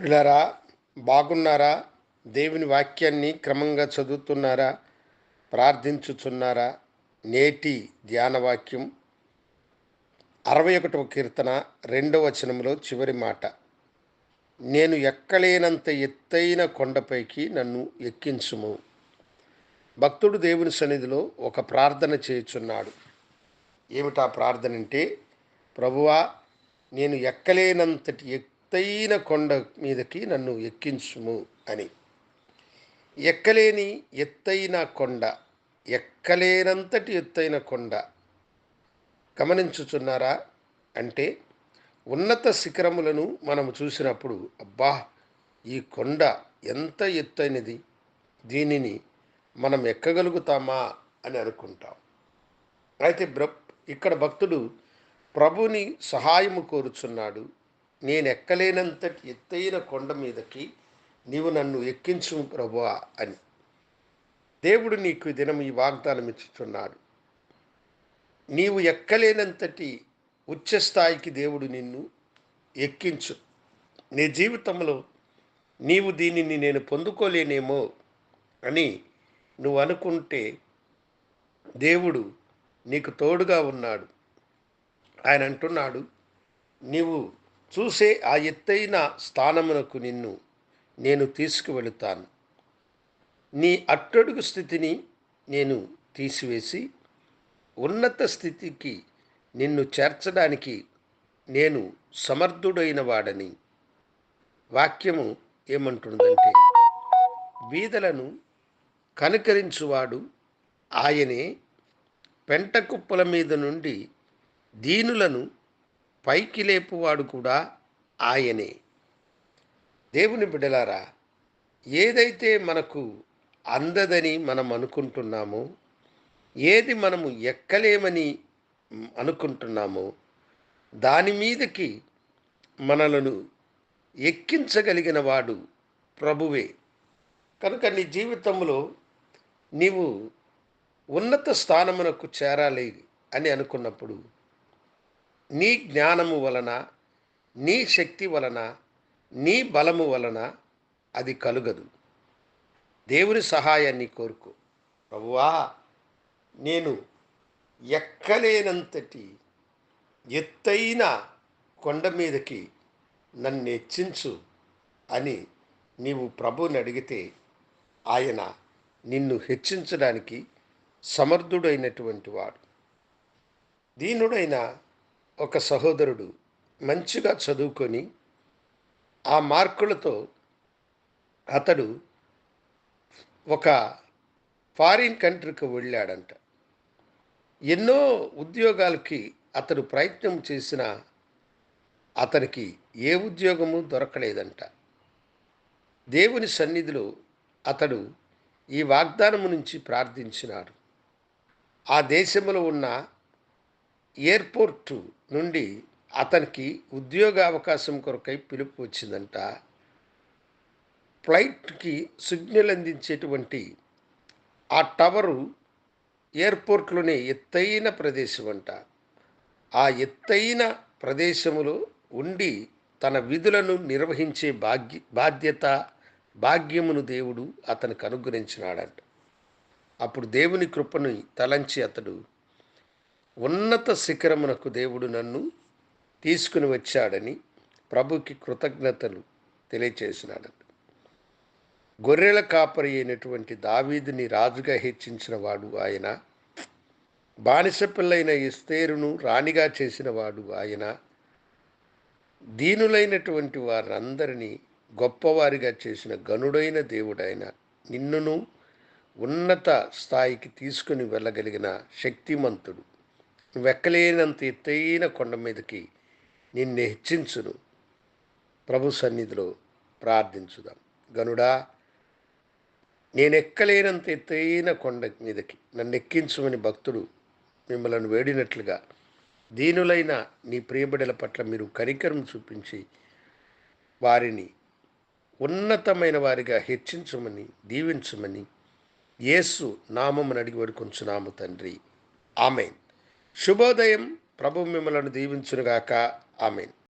పిల్లరా బాగున్నారా? దేవుని వాక్యాన్ని క్రమంగా చదువుతున్నారా? ప్రార్థించుచున్నారా? నేటి ధ్యానవాక్యం అరవై ఒకటవ కీర్తన రెండవ వచనంలో చివరి మాట. నేను ఎక్కలేనంత ఎత్తైన కొండపైకి నన్ను ఎక్కించుము. భక్తుడు దేవుని సన్నిధిలో ఒక ప్రార్థన చేయుచున్నాడు. ఏమిటా ప్రార్థన అంటే? ప్రభువా నేను ఎక్కలేనంతటి ఎత్తైన కొండ మీదకి నన్ను ఎక్కించుము అని. ఎక్కలేని ఎత్తైన కొండ ఎక్కలేనంతటి ఎత్తైన కొండ. గమనించుచున్నారా అంటే ఉన్నత శిఖరములను మనము చూసినప్పుడు అబ్బా ఈ కొండ ఎంత ఎత్తైనది? దీనిని మనం ఎక్కగలుగుతామా అని అనుకుంటాం. అయితే బ్ర ఇక్కడ భక్తుడు ప్రభుని సహాయము కోరుచున్నాడు. నేను ఎక్కలేనంతటి ఎత్తైన కొండ మీదకి నీవు నన్ను ఎక్కించు ప్రభువా అని. దేవుడు నీకు దినం ఈ వాగ్దానం ఇచ్చుచున్నాడు. నీవు ఎక్కలేనంతటి ఉచ్చ స్థాయికి దేవుడు నిన్ను ఎక్కించు. నీ జీవితంలో నీవు దీనిని నేను పొందుకోలేనేమో అని నువ్వు అనుకుంటే దేవుడు నీకు తోడుగా ఉన్నాడు. ఆయన అంటున్నాడు నీవు చూసే ఆ ఎత్తైన స్థానమునకు నిన్ను నేను తీసుకువెళుతాను. నీ అట్టడుగు స్థితిని నేను తీసివేసి ఉన్నత స్థితికి నిన్ను చేర్చడానికి నేను సమర్థుడైన వాడని వాక్యము ఏమంటుందంటే బీదలను కనుకరించువాడు ఆయనే. పెంట కుప్పల మీద నుండి దీనులను పైకి లేపువాడు కూడా ఆయనే. దేవుని బిడలారా ఏదైతే మనకు అందదని మనం అనుకుంటున్నామో ఏది మనము ఎక్కలేమని అనుకుంటున్నామో దాని మీదకి మనలను ఎక్కించగలిగిన వాడు ప్రభువే. కనుక నీ జీవితంలో నీవు ఉన్నత స్థానమునకు చేరాలి అని అనుకున్నప్పుడు నీ జ్ఞానము వలన నీ శక్తి వలన నీ బలము వలన అది కలుగదు. దేవుని సహాయాన్ని కోరుకో. ప్రభువా నేను ఎక్కలేనంతటి ఎత్తైన కొండ మీదకి నన్ను హెచ్చించు అని నీవు ప్రభుని అడిగితే ఆయన నిన్ను హెచ్చించడానికి సమర్థుడైనటువంటి వాడు. దీనుడైన ఒక సహోదరుడు మంచిగా చదువుకొని ఆ మార్కులతో అతడు ఒక ఫారిన్ కంట్రీకి వెళ్ళాడంట. ఎన్నో ఉద్యోగాలకి అతడు ప్రయత్నం చేసిన అతనికి ఏ ఉద్యోగము దొరకలేదంట. దేవుని సన్నిధిలో అతడు ఈ వాగ్దానము నుంచి ప్రార్థించినాడు. ఆ దేశంలో ఉన్న ఎయిర్పోర్టు నుండి అతనికి ఉద్యోగ అవకాశం కొరకై పిలుపు వచ్చిందంట. ఫ్లైట్కి సిగ్నల్ అందించేటువంటి ఆ టవరు ఎయిర్పోర్ట్లోనే ఎత్తైన ప్రదేశం అంట ఆ ఎత్తైన ప్రదేశములో ఉండి తన విధులను నిర్వహించే భాగ్య బాధ్యత భాగ్యమును దేవుడు అతనికి అనుగ్రహించినాడంట. అప్పుడు దేవుని కృపను తలంచి అతడు ఉన్నత శిఖరమునకు దేవుడు నన్ను తీసుకుని వచ్చాడని ప్రభుకి కృతజ్ఞతలు తెలియచేసినాడని గొర్రెల కాపరి అయినటువంటి దావీదుని రాజుగా హెచ్చించిన వాడు ఆయన. బానిస పిల్లైన ఇస్తేరును రాణిగా చేసిన వాడు ఆయన. దీనులైనటువంటి వారందరినీ గొప్పవారిగా చేసిన గనుడైన దేవుడైన నిన్నును ఉన్నత స్థాయికి తీసుకుని వెళ్ళగలిగిన శక్తిమంతుడు. వెక్కలేనంత ఎత్తైన కొండ మీదకి నిన్ను హెచ్చించును. ప్రభు సన్నిధిలో ప్రార్థించుదాం. గనుడా నేను ఎక్కలేనంత ఎత్తైన కొండ మీదకి నన్ను ఎక్కించమని భక్తుడు మిమ్మల్ని వేడినట్లుగా దీనులైన నీ ప్రియబిడల పట్ల మీరు కనికరం చూపించి వారిని ఉన్నతమైన వారిగా హెచ్చించమని దీవించమని యేసు నామమును అడిగి వేడుకొంచున్నాము తండ్రి. ఆమెన్. శుభోదయం. ప్రభు మిమ్మలను దీవించునుగాక. ఆమెన్.